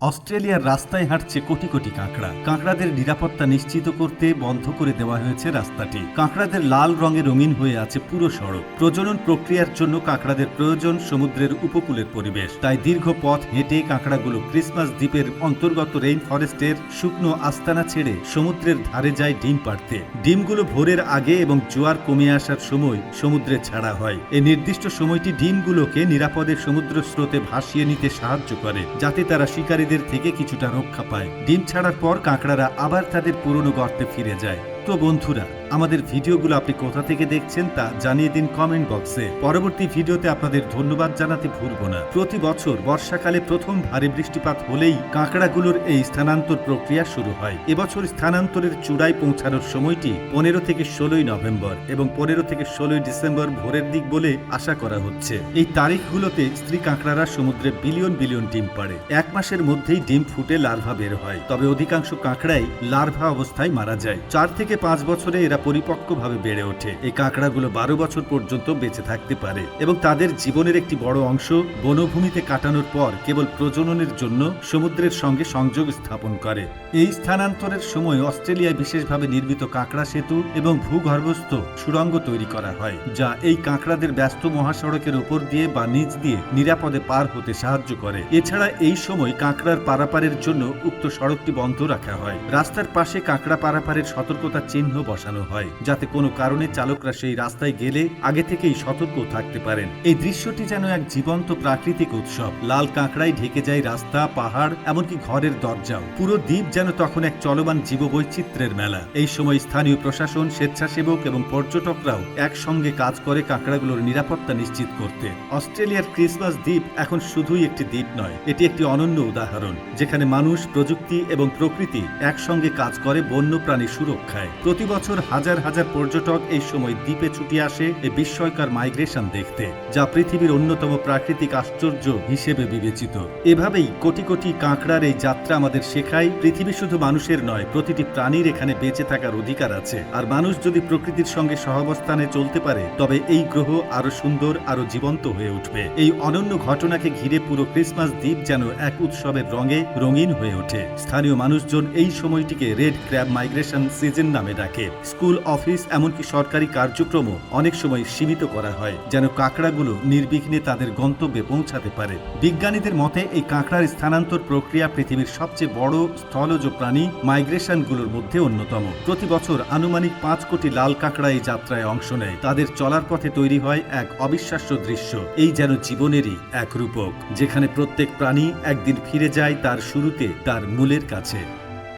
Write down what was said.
অস্ট্রেলিয়ার রাস্তায় হাঁটছে কোটি কোটি কাঁকড়া। কাঁকড়াদের নিরাপত্তা নিশ্চিত করতে বন্ধ করে দেওয়া হয়েছে রাস্তাটি। কাঁকড়াদের লাল রঙে রঙিন হয়ে আছে পুরো সড়ক। প্রজনন প্রক্রিয়ার জন্য কাঁকড়াদের প্রয়োজন সমুদ্রের উপকূলের পরিবেশ। তাই দীর্ঘ পথ হেঁটে কাঁকড়াগুলো ক্রিসমাস দ্বীপের অন্তর্গত রেইন ফরেস্টের শুকনো আস্তানা ছেড়ে সমুদ্রের ধারে যায় ডিম পাড়তে। ডিমগুলো ভোরের আগে এবং জোয়ার কমে আসার সময় সমুদ্রে ছাড়া হয়। এই নির্দিষ্ট সময়টি ডিমগুলোকে নিরাপদে সমুদ্র স্রোতে ভাসিয়ে নিতে সাহায্য করে, যাতে তারা শিকারীদের থেকে কিছুটা রক্ষা পায়। ডিম ছাড়ার পর কাঁকড়ারা আবার তাদের পুরনো গর্তে ফিরে যায়। তো বন্ধুরা, আমাদের ভিডিওগুলো আপনি কোথা থেকে দেখছেন তা জানিয়ে দিন কমেন্ট বক্সে পরবর্তী ভিডিওতে আপনাদের ধন্যবাদ জানাতে ভুলব না। প্রতি বছর বর্ষাকালে প্রথম ভারী বৃষ্টিপাত হলেই কাঁকড়াগুলোর এই স্থানান্তর প্রক্রিয়া শুরু হয়। এবছর স্থানান্তরের চূড়ায় পৌঁছানোর সময়টি পনেরো থেকে ষোলোই নভেম্বর এবং পনেরো থেকে ষোলোই ডিসেম্বর ভোরের দিক বলে আশা করা হচ্ছে। এই তারিখগুলোতে স্ত্রী কাঁকড়ারা সমুদ্রে বিলিয়ন বিলিয়ন ডিম পাড়ে। এক মাসের মধ্যেই ডিম ফুটে লার্ভা বের হয়। তবে অধিকাংশ কাঁকড়াই লার্ভা অবস্থায় মারা যায়। চার থেকে পাঁচ বছরে এরা পরিপক্কভাবে বেড়ে ওঠে। এই কাঁকড়াগুলো বারো বছর পর্যন্ত বেঁচে থাকতে পারে এবং তাদের জীবনের একটি বড় অংশ বনভূমিতে কাটানোর পর কেবল প্রজননের জন্য সমুদ্রের সঙ্গে সংযোগ স্থাপন করে। এই স্থানান্তরের সময় অস্ট্রেলিয়ায় বিশেষভাবে নির্মিত কাঁকড়া সেতু এবং ভূগর্ভস্থ সুড়ঙ্গ তৈরি করা হয়, যা এই কাঁকড়াদের ব্যস্ত মহাসড়কের উপর দিয়ে বা নিচ দিয়ে নিরাপদে পার হতে সাহায্য করে। এছাড়া এই সময় কাঁকড়ার পারাপারের জন্য উক্ত সড়কটি বন্ধ রাখা হয়। রাস্তার পাশে কাঁকড়া পারাপারের সতর্কতা চিহ্ন বসানো হয়, যাতে কোনো কারণে চালকরা সেই রাস্তায় গেলে আগে থেকেই সতর্ক থাকতে পারেন। এই দৃশ্যটি যেন এক জীবন্ত প্রাকৃতিক উৎসব। লাল কাঁকড়ায় ঢেকে যায় রাস্তা, পাহাড়, এমনকি ঘরের দরজাও। পুরো দ্বীপ যেন তখন এক চলমান জীববৈচিত্র্যের মেলা। এই সময় স্থানীয় প্রশাসন, স্বেচ্ছাসেবক এবং পর্যটকরাও একসঙ্গে কাজ করে কাঁকড়াগুলোর নিরাপত্তা নিশ্চিত করতে। অস্ট্রেলিয়ার ক্রিসমাস দ্বীপ এখন শুধুই একটি দ্বীপ নয়, এটি একটি অনন্য উদাহরণ, যেখানে মানুষ, প্রযুক্তি এবং প্রকৃতি একসঙ্গে কাজ করে বন্যপ্রাণী সুরক্ষায়। প্রতি বছর হাজার হাজার পর্যটক এই সময় দ্বীপে ছুটে আসে এই বিস্ময়কর মাইগ্রেশন দেখতে, যা পৃথিবীর অন্যতম প্রাকৃতিক আশ্চর্য হিসেবে বিবেচিত। এভাবেই কোটি কোটি কাঁকড়ার এই যাত্রা আমাদের শেখায়, পৃথিবী শুধু মানুষের নয়, প্রতিটি প্রাণীর এখানে বেঁচে থাকার অধিকার আছে। আর মানুষ যদি প্রকৃতির সঙ্গে সহাবস্থানে চলতে পারে, তবে এই গ্রহ আরও সুন্দর, আরও জীবন্ত হয়ে উঠবে। এই অনন্য ঘটনাকে ঘিরে পুরো ক্রিসমাস দ্বীপ যেন এক উৎসবের রঙে রঙিন হয়ে ওঠে। স্থানীয় মানুষজন এই সময়টিকে রেড ক্র্যাব মাইগ্রেশন সিজন নামে ডাকে। স্কুল, অফিস, এমনকি সরকারি কার্যক্রমও অনেক সময় সীমিত করা হয়, যেন কাঁকড়াগুলো নির্বিঘ্নে তাদের গন্তব্যে পৌঁছাতে পারে। বিজ্ঞানীদের মতে, এই কাঁকড়ার স্থানান্তর প্রক্রিয়া পৃথিবীর সবচেয়ে বড় স্থলজ প্রাণী মাইগ্রেশনগুলোর মধ্যে অন্যতম। প্রতি বছর আনুমানিক পাঁচ কোটি লাল কাঁকড়া এই যাত্রায় অংশ নেয়। তাদের চলার পথে তৈরি হয় এক অবিশ্বাস্য দৃশ্য, এই যেন জীবনেরই এক রূপক, যেখানে প্রত্যেক প্রাণী একদিন ফিরে যায় তার শুরুতে, তার মূলের কাছে।